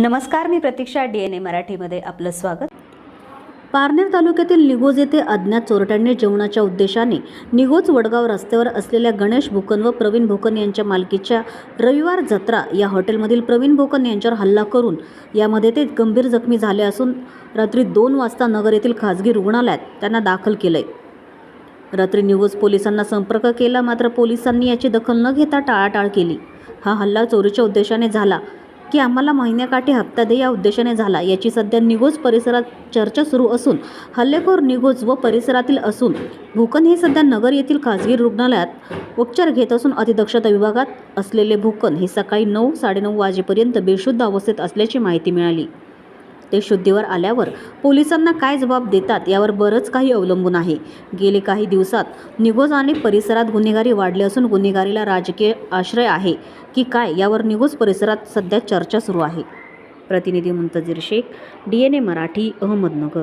नमस्कार मी प्रतीक्षा D N ए मराठीमध्ये आपलं स्वागत. पारनेर तालुक्यातील निगोज येथे अज्ञात चोरट्यांनी जेवणाच्या उद्देशाने निगोज वडगाव रस्त्यावर असलेल्या गणेश भुकन व प्रवीण भुकन यांच्या मालकीच्या रविवार जत्रा या हॉटेलमधील प्रवीण भुकन यांच्यावर हल्ला करून यामध्ये ते गंभीर जखमी झाले असून रात्री दोन वाजता नगर येथील खाजगी रुग्णालयात त्यांना दाखल केलंय. रात्री निगोज पोलिसांना संपर्क केला मात्र पोलिसांनी याची दखल न घेता टाळाटाळ केली. हा हल्ला चोरीच्या उद्देशाने झाला. की आम्हाला महिन्याकाठी हप्ता दे या उद्देशाने झाला. याची सध्या निगोज परिसरात चर्चा सुरू असून हल्लेखोर निगोज व परिसरातील असून भूकन हे सध्या नगर येथील खाजगी रुग्णालयात उपचार घेत असून अतिदक्षता विभागात असलेले भूकन हे सकाळी नऊ साडेनऊ वाजेपर्यंत बेशुद्ध अवस्थेत असल्याची माहिती मिळाली. ते शुद्धीवर आल्यावर पोलिसांना काय जबाब देतात यावर बरंच काही अवलंबून आहे. गेले काही दिवसात निगोज आणि परिसरात गुन्हेगारी वाढली असून गुन्हेगारीला राजकीय आश्रय आहे की काय यावर निगोज परिसरात सध्या चर्चा सुरू आहे. प्रतिनिधी Muntazir Shaikh D N A Marathi Ahmednagar.